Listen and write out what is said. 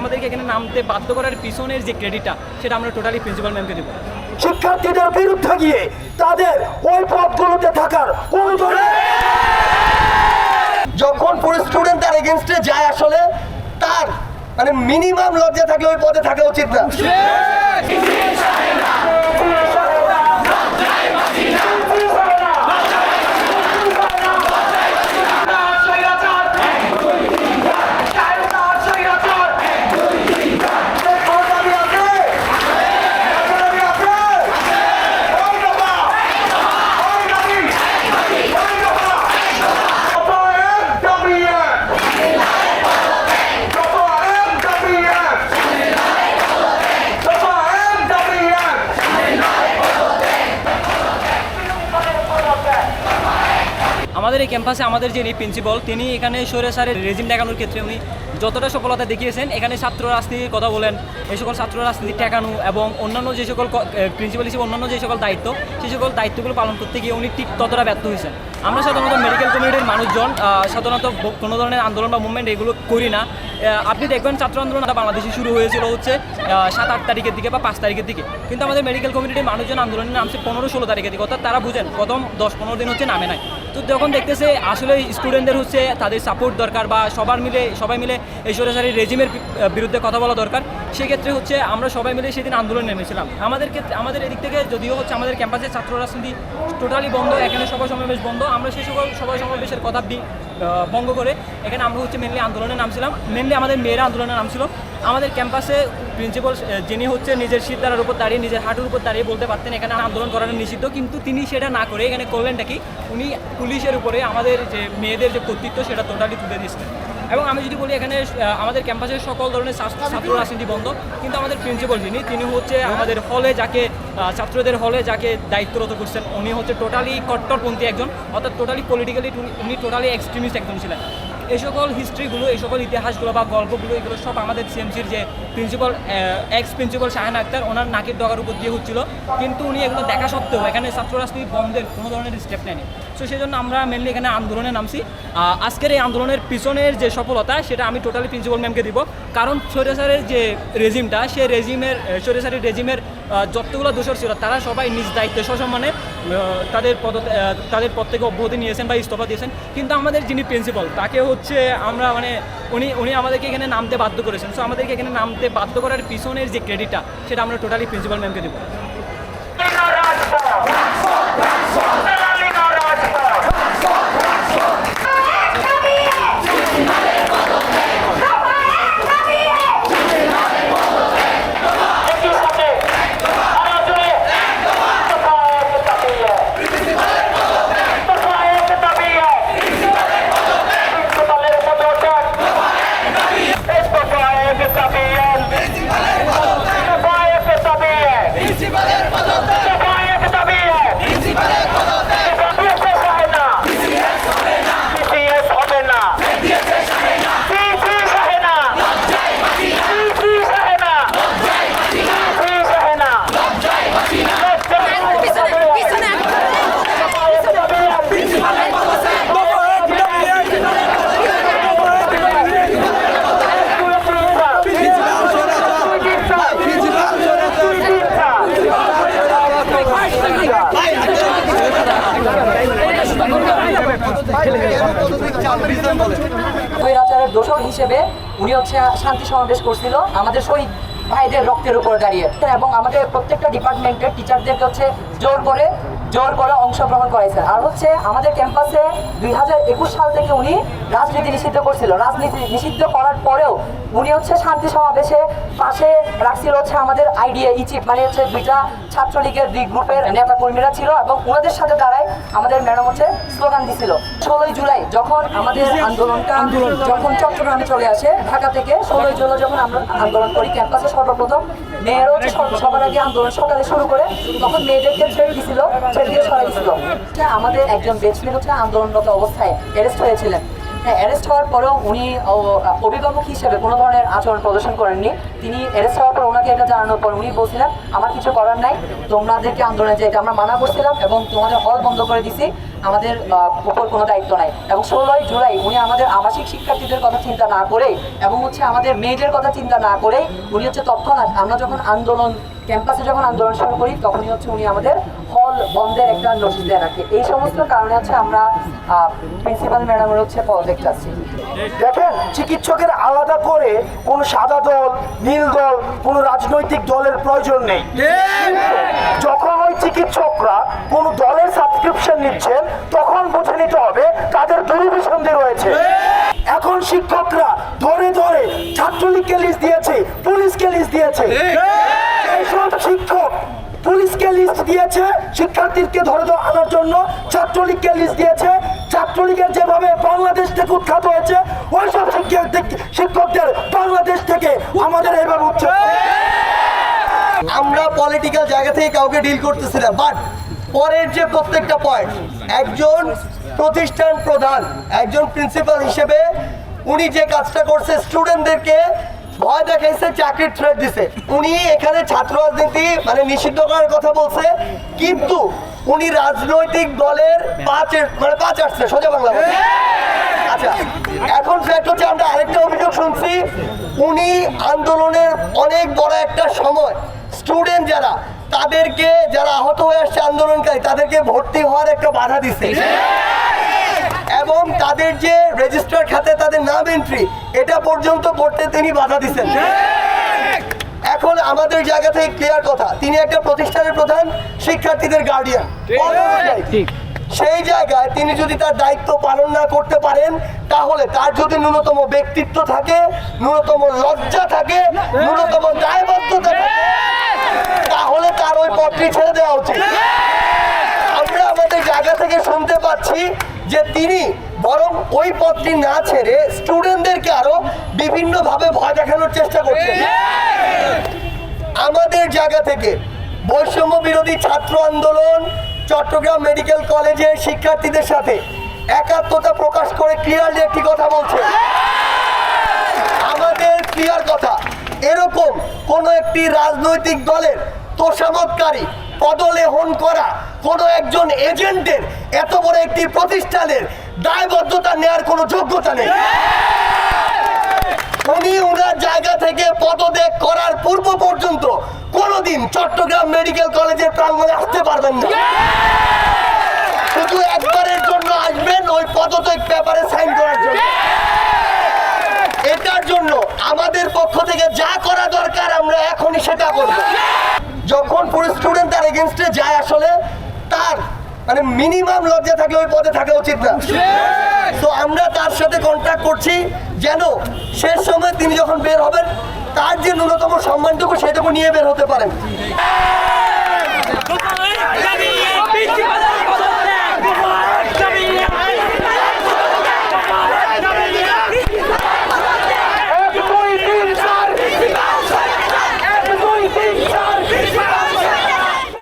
আমাদেরকে এখানে নামতে বাধ্য করার পিছনের যে ক্রেডিটটা সেটা আমরা টোটালি প্রিন্সিপাল ম্যামকে দেবো। শিক্ষার্থীদের বিরুদ্ধে গিয়ে তাদের ওই পথগুলোতে থাকার কোন ধরনের যখন পুরো স্টুডেন্ট তার এগেনস্টে যায় আসলে তার মানে মিনিমাম লজ্জা থাকলে ওই পদে থাকা উচিত না। ক্যাম্পাসে আমাদের যিনি প্রিন্সিপাল, তিনি এখানে সরে স্যারের রেজিম দেখানোর ক্ষেত্রে উনি যতটা সফলতা দেখিয়েছেন, এখানে ছাত্র রাজনীতির কথা বলেন এই সকল ছাত্র রাজনীতি ঠেকানো এবং অন্যান্য যে সকল প্রিন্সিপাল হিসেবে অন্যান্য যে সকল দায়িত্ব সেই সকল দায়িত্বগুলো পালন করতে গিয়ে উনি ঠিক ততটা ব্যর্থ হয়েছেন। আমরা সাধারণত মেডিকেল কমিউনিটির মানুষজন সাধারণত কোনো ধরনের আন্দোলন বা মুভমেন্ট এগুলো করি না। আপনি দেখবেন ছাত্র আন্দোলনটা বাংলাদেশে শুরু হয়েছিল হচ্ছে সাত, আট তারিখের দিকে বা পাঁচ তারিখের দিকে। কিন্তু আমাদের মেডিকেল কমিউনিটির মানুষজন আন্দোলনে নামছে পনেরো, ষোলো তারিখের দিকে। অর্থাৎ তারা বুঝেন, প্রথম দশ, পনেরো দিন হচ্ছে নামে নাই। তো যখন দেখতেছে আসলে স্টুডেন্টদের হচ্ছে তাদের সাপোর্ট দরকার বা সবার মিলে, সবাই মিলে এই সরাসরি রেজিমের বিরুদ্ধে কথা বলা দরকার, সেক্ষেত্রে হচ্ছে আমরা সবাই মিলে সেদিন আন্দোলনে নেমেছিলাম। আমাদের ক্ষেত্রে, আমাদের এদিক থেকে যদিও হচ্ছে আমাদের ক্যাম্পাসে ছাত্র রাজনীতি টোটালি বন্ধ, এখানে সভা সমাবেশ বন্ধ, আমরা সেই সকল সভা সমাবেশের কথা ভঙ্গ করে এখানে আমরা হচ্ছে মেনলি আন্দোলনে নামছিলাম। মেনলি আমাদের মেয়েরা আন্দোলনে নামছিল আমাদের ক্যাম্পাসে প্রিন্সিপাল যিনি হচ্ছে নিজের সিদ্ধারার উপর দাঁড়িয়ে নিজের হাঁটুর উপর দাঁড়িয়ে বলতে পারতেন এখানে আন্দোলন করানো নিষিদ্ধ। কিন্তু তিনি সেটা না করে এখানে করলেনটা কি? উনি পুলিশের উপরে আমাদের যে মেয়েদের যে কর্তৃত্ব সেটা টোটালি তুলে দিচ্ছেন এবং আমি যদি বলি এখানে আমাদের ক্যাম্পাসের সকল ধরনের ছাত্র ছাত্র রাজনীতি বন্ধ। কিন্তু আমাদের প্রিন্সিপাল যিনি তিনি হচ্ছে আমাদের হলে যাকে ছাত্রদের হলে যাকে দায়িত্বরত করছেন উনি হচ্ছে টোটালি কট্টরপন্থী একজন। অর্থাৎ টোটালি পলিটিক্যালি উনি টোটালি এক্সট্রিমিস্ট একজন ছিলেন। এই সকল হিস্ট্রিগুলো এই সকল ইতিহাসগুলো বা গল্পগুলো, এগুলো সব আমাদের সিএমসির যে principal ex principal Shahan Akhtar, ওনার নাকের ডগার উপর দিয়ে হচ্ছিল। কিন্তু উনি এগুলো দেখা সত্ত্বেও, এখানে ছাত্র রাজনীতি বন্ধের কোনো ধরনের স্টেপ নেয়নি। সো সেই জন্য আমরা মেনলি এখানে আন্দোলনে নামছি। আজকের এই আন্দোলনের পিছনের যে সফলতা, সেটা আমি টোটালি প্রিন্সিপাল ম্যামকে দিব। কারণ সৈরাসারের যে রেজিমটা সে রেজিমের সৈরাসারের রেজিমের যতগুলো দোষর ছিল, তারা সবাই নিজ দায়িত্বে সসম্মানে তাদের পদ তাদের পদ থেকে অব্যাহতি নিয়েছেন বা ইস্তফা দিয়েছেন। কিন্তু আমাদের যিনি প্রিন্সিপাল তাকে হচ্ছে আমরা মানে উনি উনি আমাদেরকে এখানে নামতে বাধ্য করেছেন। সো আমাদেরকে এখানে নামতে বাধ্য করার পিছনের যে ক্রেডিটটা সেটা আমরা টোটালি প্রিন্সিপাল ম্যামকে দেবো। স্বৈরাচারের দোষর হিসেবে উনি হচ্ছে শান্তি সমাবেশ করছিল আমাদের শহীদ ভাইদের রক্তের উপর দাঁড়িয়ে। এবং আমাদের প্রত্যেকটা ডিপার্টমেন্টের টিচারদেরকে হচ্ছে জোর করে জোর করে অংশগ্রহণ করাইছেন আর হচ্ছে আমাদের ক্যাম্পাসে দুই হাজার একুশ সাল থেকে উনি রাজনীতি নিষিদ্ধ করছিল। রাজনীতি নিষিদ্ধ করার পরেও উনি হচ্ছে শান্তি সমাবেশে পাশে রাখছিল হচ্ছে আমাদের আইডিয়া ইচিপ মানে হচ্ছে দুইটা ছাত্রলীগের দুই গ্রুপের নেতা কর্মীরা ছিল এবং ওনাদের সাথে দাঁড়ায় আমাদের ম্যাডাম হচ্ছে স্লোগান দিছিল। ষোলোই জুলাই যখন আমাদের আন্দোলনটা যখন চট্টগ্রামে চলে আসে, ঢাকা থেকে ষোলোই জুলাই যখন আমরা আন্দোলন করি, ক্যাম্পাসে সর্বপ্রথম মেয়েরা হচ্ছে সব- সবার আগে আন্দোলন সকালে শুরু করে, তখন মেয়েদেরকে ছেড়ে দিছিল। ছেড়ে দিয়ে সরাই দিছিল আমাদের একজন বেচমেন হচ্ছে আন্দোলনরত অবস্থায় অ্যারেস্ট হয়েছিলেন। হ্যাঁ অ্যারেস্ট হওয়ার পরেও উনি অভিভাবক হিসেবে কোনো ধরনের আচরণ প্রদর্শন করেননি। তিনি অ্যারেস্ট হওয়ার পর ওনাকে এটা জানানোর পর উনি বলছিলেন, আমার কিছু করার নাই তোমাদেরকে আন্দোলনে যেতে, আমরা মানা করছিলাম এবং তোমাদের হল বন্ধ করে দিছি। আমাদের উপর কোনো দায়িত্ব নাই। এবং ষোলোই জুলাই উনি আমাদের আবাসিক শিক্ষার্থীদের কথা চিন্তা না করে এবং হচ্ছে আমাদের মেয়েদের কথা চিন্তা না করে উনি হচ্ছে তৎক্ষণাৎ আমরা যখন আন্দোলন ক্যাম্পাসে যখন আন্দোলন শুরু করি তখনই হচ্ছে উনি আমাদের হল বন্ধের একটা নোটিশ দেয় রাখে এই সমস্ত কারণে হচ্ছে আমরা প্রিন্সিপাল ম্যাডামের হচ্ছে পদত্যাগ চাচ্ছি দেখেন চিকিৎসকের আলাদা করে কোনো সাদা দল নীল দল কোনো রাজনৈতিক দলের প্রয়োজন নেই। যখন চিকিৎসকরা কোনো দলের সাবস্ক্রিপশন নিচ্ছেন, তখন বুঝে নিতে হবে তাদের দুরভিসন্ধি রয়েছে। এখন শিক্ষকরা ধরে ধরে ছাত্রলীগকে লিস্ট দিয়েছে, পুলিশকে লিস্ট দিয়েছে। এইসব শিক্ষক পুলিশকে লিস্ট দিয়েছে, শিক্ষার্থীকে ধরে আনার জন্য ছাত্রলীগকে লিস্ট দিয়েছে। ছাত্রলীগের যেভাবে বাংলাদেশ থেকে উৎখাত হয়েছে, ওইসব শিক্ষকদের বাংলাদেশ থেকে আমাদের এইভাবে উচ্ছেদ পলিটিক্যাল জায়গা থেকে কাউকে ডিল করতেছি না। বাট পরের যে প্রত্যেকটা পয়েন্ট একজন প্রতিষ্ঠান প্রধান, একজন প্রিন্সিপাল হিসেবে উনি যে কাজটা করছে স্টুডেন্টদেরকে ভয় দেখাইছে, চাকরির থ্রেট দিছে। উনি এখানে ছাত্র রাজনীতি মানে নিষিদ্ধ করার কথা বলছে, কিন্তু উনি রাজনৈতিক দলের পাঁচ মানে পাঁচ আসছে, সোজা বাংলা আচ্ছা এখন ফ্যাক্ট হচ্ছে আমরা আরেকটা অভিযোগ শুনছি। উনি আন্দোলনের অনেক বড় একটা সময় স্টুডেন্ট যারা তাদেরকে যারা আহত হয়ে আসছে আন্দোলনকারী তাদেরকে ভর্তি হওয়ার একটা বাধা দিচ্ছে এবং তাদের যে রেজিস্টার খাতে তাদের নাম এন্ট্রি এটা পর্যন্ত করতে তিনি বাধা দিচ্ছেন এখন আমাদের জায়গা থেকে ক্লিয়ার কথা তিনি একটা প্রতিষ্ঠানের প্রধান শিক্ষার্থীদের গার্ডিয়ান সেই জায়গায় তিনি যদি তার দায়িত্ব পালন না করতে পারেন তাহলে তার যদি ন্যূনতম ব্যক্তিত্ব থাকে ন্যূনতম লজ্জা থাকে ন্যূনতম দায়বদ্ধতা থাকে তাহলে তার দেওয়া উচিত। আমরা আমাদের জায়গা থেকে শুনতে পাচ্ছি যে তিনি বরং ওই না ছেড়ে স্টুডেন্টদেরকে আরও ভয় দেখানোর চেষ্টা করছেন। আমাদের জায়গা থেকে বৈষম্য বিরোধী ছাত্র আন্দোলন চট্টগ্রাম মেডিকেল কলেজের শিক্ষার্থীদের সাথে একাত্মতা প্রকাশ করে ক্লিয়ারলি একটি কথা বলছে। আমাদের ক্লিয়ার কথা। এরকম কোন একটি রাজনৈতিক দলের তোষামতকারী পদলেহন করা কোন একজন এজেন্টের, এত বড় একটি প্রতিষ্ঠানের দায়বদ্ধতা নেওয়ার কোনো যোগ্যতা নেই। উনি ওনার জায়গা থেকে পদত্যাগ করার পূর্ব পর্যন্ত কোনোদিন চট্টগ্রাম মেডিকেল কলেজের প্রাঙ্গণে আসতে পারবেন না। শুধু একবারের জন্য আসবেন ওই পদত্যাগ পেপারে সাইন করার জন্য। এটার জন্য আমাদের পক্ষ থেকে যা করা দরকার আমরা এখনই সেটা করব। যখন পুরো স্টুডেন্ট তার এগেনস্টে যায় আসলে তার মানে মিনিমাম লজ্জা থাকলে ওই পদে থাকা উচিত না। তো আমরা তার সাথে কন্ট্যাক্ট করছি যেন শেষ সময় তিনি যখন বের হবেন তার যে ন্যূনতম সম্মানটুকু সেটুকু নিয়ে বের হতে পারেন।